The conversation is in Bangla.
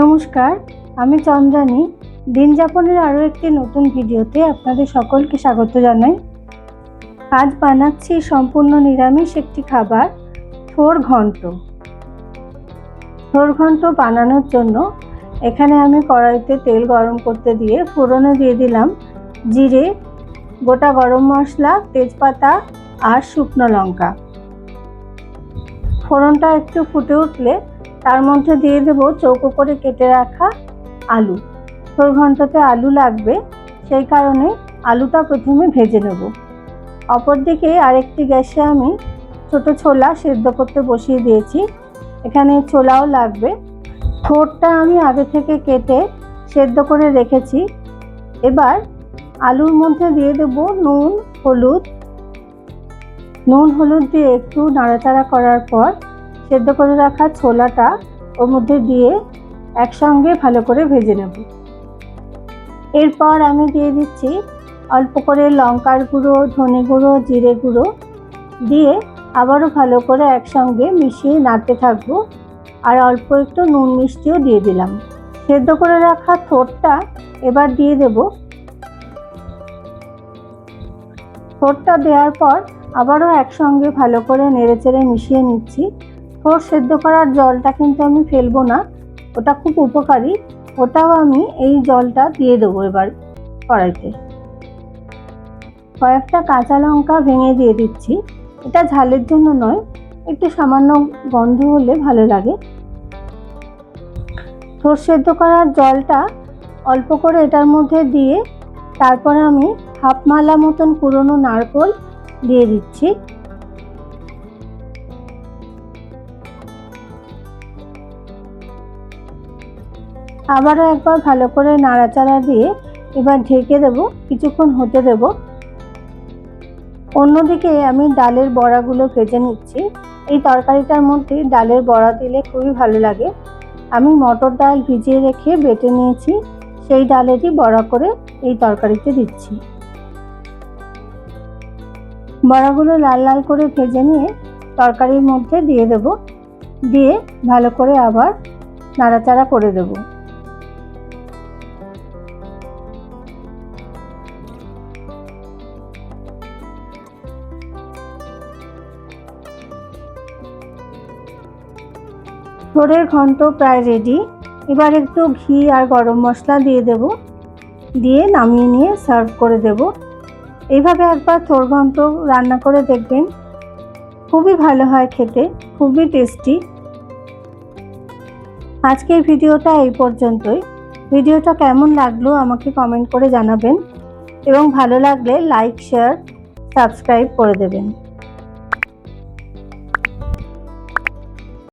নমস্কার, আমি চন্দ্রানী। দিন যাপনের আরও একটি নতুন ভিডিওতে আপনাদের সকলকে স্বাগত জানাই। আজ বানাচ্ছি সম্পূর্ণ নিরামিষ একটি খাবার, থোর ঘন্ট। থোর ঘন্ট বানানোর জন্য এখানে আমি কড়াইতে তেল গরম করতে দিয়ে ফোড়নে দিয়ে দিলাম জিরে, গোটা গরম মশলা, তেজপাতা আর শুকনো লঙ্কা। ফোড়নটা একটু ফুটে উঠলে তার মধ্যে দিয়ে দেব চৌকো করে কেটে রাখা আলু। তোর ঘন্টাতে আলু লাগবে, সেই কারণে আলুটা প্রথমে ভেজে নেব। অপরদিকে আরেকটি গ্যাসে আমি ছোট ছোলা সেদ্ধ করতে বসিয়ে দিয়েছি। এখানে ছোলাও লাগবে। থোরটা আমি আগে থেকে কেটে সেদ্ধ করে রেখেছি। এবার আলুর মধ্যে দিয়ে দেব নুন, হলুদ। নুন, হলুদ দিয়ে একটু নাড়াচাড়া করার পর সেদ্ধ করে রাখা ছোলাটা ওর মধ্যে দিয়ে একসঙ্গে ভালো করে ভেজে নেব। এরপর আমি দিয়ে দিচ্ছি অল্প করে লঙ্কার গুঁড়ো, ধনে গুঁড়ো, জিরে গুঁড়ো দিয়ে আবারও ভালো করে একসঙ্গে মিশিয়ে নাড়তে থাকব আর অল্প একটু নুন মিষ্টিও দিয়ে দিলাম। সেদ্ধ করে রাখা থোরটা এবার দিয়ে দেব। থোরটা দেওয়ার পর আবারও একসঙ্গে ভালো করে নেড়েচেড়ে মিশিয়ে নিচ্ছি। থোর সেদ্ধ করার জলটা কিন্তু আমি ফেলব না। ওটা খুব উপকারী। ওটাও আমি এই জলটা দিয়ে দেবো এবার কড়াইতে। কয়েকটা কাঁচা লঙ্কা ভেঙে দিয়ে দিচ্ছি। এটা ঝালের জন্য নয়, একটু সামান্য গন্ধ হলে ভালো লাগে। থোর সেদ্ধ করার জলটা অল্প করে এটার মধ্যে দিয়ে তারপরে আমি হাফ মালা মতন পুরনো নারকোল দিয়ে দিচ্ছি। আবারও একবার ভালো করে নাড়াচাড়া দিয়ে এবার ঢেকে দেব, কিছুক্ষণ হতে দেব। অন্যদিকে আমি ডালের বড়াগুলো ভেজে নিচ্ছি। এই তরকারিটার মধ্যে ডালের বড়া দিলে খুবই ভালো লাগে। আমি মটর ডাল ভিজিয়ে রেখে বেটে নিয়েছি, সেই ডালেরই বড়া করে এই তরকারিতে দিচ্ছি। বড়াগুলো লাল লাল করে ভেজে নিয়ে তরকারির মধ্যে দিয়ে দেব। দিয়ে ভালো করে আবার নাড়াচাড়া করে দেবো। থোড়ের ঘন্ট প্রায় রেডি এবার একটু ঘি আর গরম মশলা দিয়ে দেব। দিয়ে নামিয়ে নিয়ে সার্ভ করে দেব। এইভাবে একবার থোর ঘন্ট রান্না করে দেখবেন। খুবই ভালো হয় খেতে, খুবই টেস্টি আজকের ভিডিওটা এই পর্যন্তই। ভিডিওটা কেমন লাগল আমাকে কমেন্ট করে জানাবেন। এবং ভালো লাগলে লাইক শেয়ার সাবস্ক্রাইব করে দেবেন।